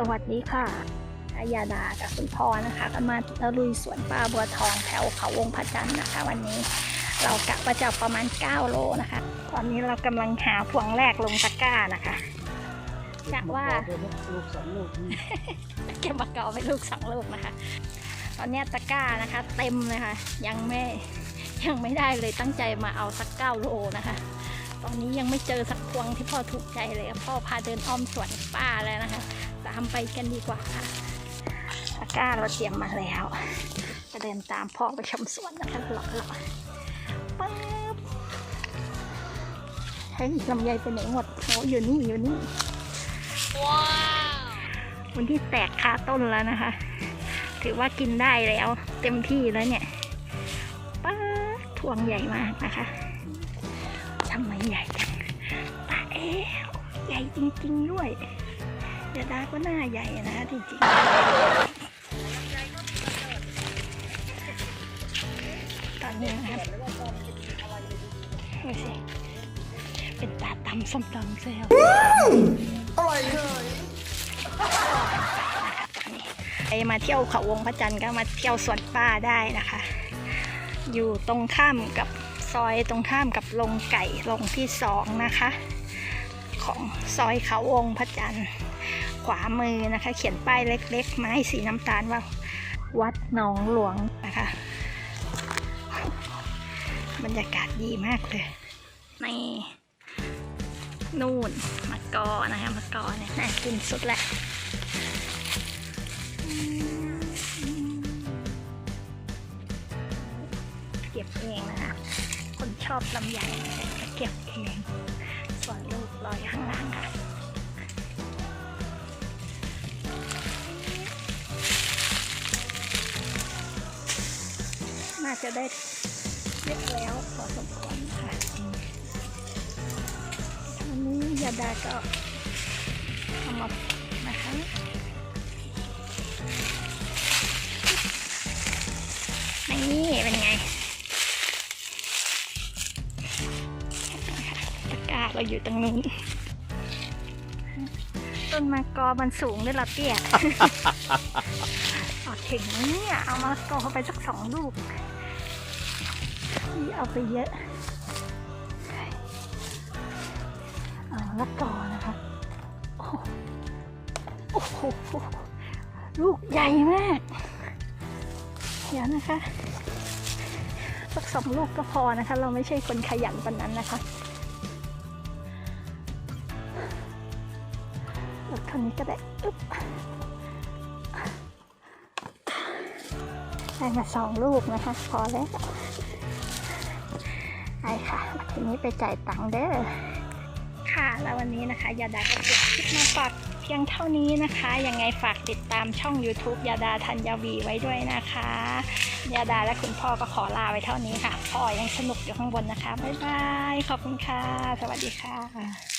สวัสดีค่ะอายาดากับคุณพ่อนะคะก็มาตะลุยสวนป่าบัวทองแถวเขาวงพระจันทร์นะคะ วันนี้เรากะว่าจะประมาณ 9 โลนะคะ ตอนนี้เรากำลังหาพวงแรกลงตะกร้านะคะกะว่าลูกสองลูกเก็บมะเกาไปลูกสองลูกนะคะ ตอนนี้ตะกร้านะคะ เต็มเลยค่ะ ยังไม่ยังไม่ได้เลยตั้งใจมาเอาสักเก้าโลนะคะ ตอนนี้ยังไม่เจอสักพวงที่พ่อถูกใจเลยพ่อพาเดินอ้อมสวนป้าแล้วนะคะ ไปกันดีกว่าค่ะตะกร้าเราเตรียมมาแล้วจะเดินตามพ่อไปชมสวนนะคะหลอกหลอกป๊บเฮ้ยลำไยไปไหนหมดโอ้อยู่นี่อยู่นี่ว้าววันที่แตกคาต้นแล้วนะคะ ถือว่ากินได้แล้ว เต็มที่แล้วเนี่ยป้าดพวงใหญ่มากนะคะทำไมใหญ่จังป้าเอ๊ะใหญ่จริง ๆ ด้วย ยวดาก็หน้าใหญ่นะจริงๆ ตอนนี้นะครับดูสิเป็นตาตำส้มตำเซลอร่อยเลยใครมาเที่ยวเขาวงพระจันทร์ก็มาเที่ยวสวนป่าได้นะคะ อยู่ตรงข้ามกับซอยตรงข้ามกับลงไก่ลงที่สองนะคะ ของซอยเขาวงพระจันทร์ ขวามือนะคะ เขียนป้ายเล็ก ๆ ไม้สีน้ำตาลว่าวัดหนองหลวงนะคะ บรรยากาศดีมากเลยนี่นู่นมะกอนะคะมะกอเนี่ยน่ากินสุดแหละเก็บเองนะคะ คนชอบลำไยจะเก็บเอง ส่วนลูกลอยข้างล่างค่ะ จะได้เยอะแล้วพอสมควรค่ะวันนี้ยาดาก็เอามานะคะนี่เป็นไงตะกร้าเราอยู่ตรงนู้น ต้นมะกอมันสูงด้วยละเตี้ยเอาถึงเนี่ย เอามะกอไปสักสองลูก นี่เอาไปเยอะเอามะกอนะคะ โอ้โห ลูกใหญ่มาก เดี๋ยวนะคะสักสองลูกก็พอนะคะ เราไม่ใช่คนขยันปนนั้นนะคะลูกเท่านี้ก็ได้อึ๊บได้มาสองลูกนะคะ พอแล้ว ไปค่ะ ทีนี้ไปจ่ายตังค์เด้อ ค่ะ แล้ววันนี้นะคะยาดาก็เก็บคลิปมาฝากเพียงเท่านี้นะคะ ยังไงฝากติดตามช่อง YouTube ยาดาธัญวีไว้ด้วยนะคะ ยาดาและคุณพ่อก็ขอลาไว้เท่านี้ค่ะ พ่อยังสนุกอยู่ข้างบนนะคะ บ๊ายบาย ขอบคุณค่ะ สวัสดีค่ะ